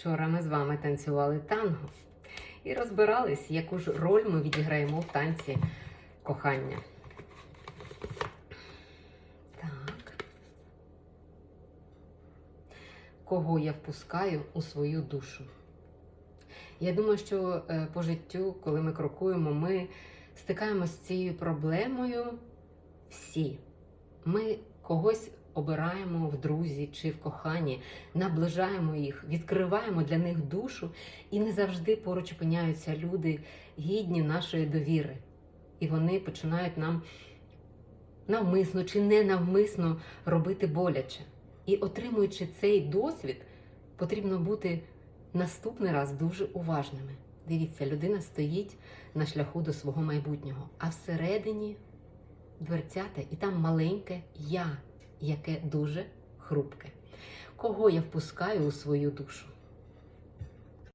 Вчора ми з вами танцювали танго і розбирались, яку ж роль ми відіграємо в танці кохання. Так. Кого я впускаю у свою душу? Я думаю, що е, по життю, коли ми крокуємо, ми стикаємося з цією проблемою всі. Ми когось обираємо в друзі чи в коханні, наближаємо їх, відкриваємо для них душу, і не завжди поруч опиняються люди гідні нашої довіри. І вони починають нам навмисно чи ненавмисно робити боляче. І отримуючи цей досвід, потрібно бути наступний раз дуже уважними. Дивіться, людина стоїть на шляху до свого майбутнього, а всередині дверцята, і там маленьке я, яке дуже хрупке. Кого я впускаю у свою душу?